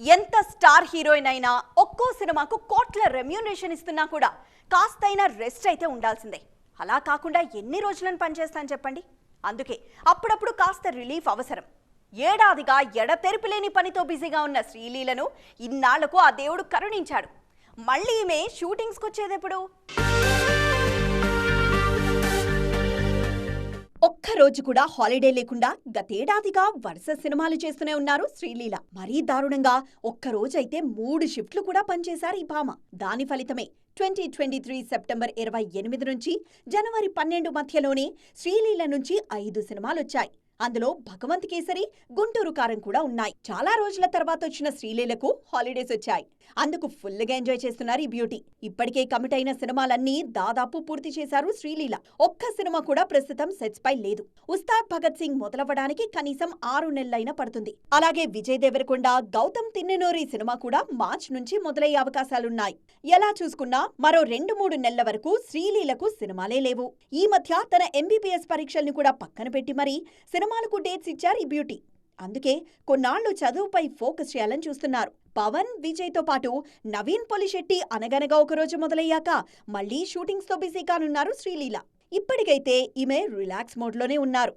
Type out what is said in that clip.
ఎంత star heroine అయినా ఒక్కో సినిమాకు కోట్ల రెమ్యూనరేషన్ ఇస్తున్నా కూడా కాస్తైనా రెస్ట్ అయితే ఉండాల్సిందే. అలా కాకుండా ఎన్ని రోజులను పనిచేస్తాను చెప్పండి? అందుకే అప్పుడప్పుడు కాస్త రిలీఫ్ అవసరం. ఏడాదిగా ఎడతెరిపిలేని పనితో బిజీగా ఉన్న శ్రీలీలను ఇన్నాళ్ళకు ఆ దేవుడు కరుణించాడు. మళ్ళీ ఈమె షూటింగ్స్కి వచ్చేదెప్పుడు రోజు కూడా హాలిడే లేకుండా గతేడాదిగా వరుస సినిమాలు చేస్తూనే ఉన్నారు శ్రీలీల. మరీ దారుణంగా ఒక్క రోజైతే మూడు షిఫ్ట్లు కూడా పనిచేశారు ఈ భామ. దాని ఫలితమే ట్వంటీ ట్వంటీ త్రీ సెప్టెంబర్ ఇరవై ఎనిమిది నుంచి జనవరి పన్నెండు మధ్యలోనే శ్రీలీల నుంచి ఐదు సినిమాలొచ్చాయి. అందులో భగవంత్ కేసరి గుంటూరు కారం కూడా ఉన్నాయి. చాలా రోజుల తర్వాత వచ్చిన శ్రీలీలకు హాలిడేస్ వచ్చాయి. అందుకు ఫుల్గా ఎంజాయ్ చేస్తున్నారు ఈ బ్యూటీ. ఇప్పటికే కమిట్ అయిన సినిమాలన్నీ దాదాపు పూర్తి చేశారు శ్రీలీల. ఒక్క సినిమా కూడా ప్రస్తుతం సెట్స్ పై లేదు. ఉస్తాద్ భగత్ సింగ్ మొదలవ్వడానికి కనీసం ఆరు నెలలైనా పడుతుంది. అలాగే విజయ్ దేవరకొండ గౌతమ్ తిన్నెనోరి సినిమా కూడా మార్చ్ నుంచి మొదలయ్యే అవకాశాలున్నాయి. ఎలా చూసుకున్నా మరో రెండు మూడు నెలల వరకు శ్రీలీలకు సినిమాలే లేవు. ఈ మధ్య తన ఎంబీబీఎస్ పరీక్షల్ని కూడా పక్కన పెట్టి మరీ సినిమాలకు డేట్స్ ఇచ్చారు ఈ బ్యూటీ. అందుకే కొన్నాళ్ళు చదువుపై ఫోకస్ చేయాలని చూస్తున్నారు. పవన్ విజయ్తో పాటు నవీన్ పొలిశెట్టి అనగనగా ఒకరోజు మొదలయ్యాక మళ్ళీ షూటింగ్స్తో బిజీ కానున్నారు శ్రీలీల. ఇప్పటికైతే ఈమె రిలాక్స్ మోడ్లోనే ఉన్నారు.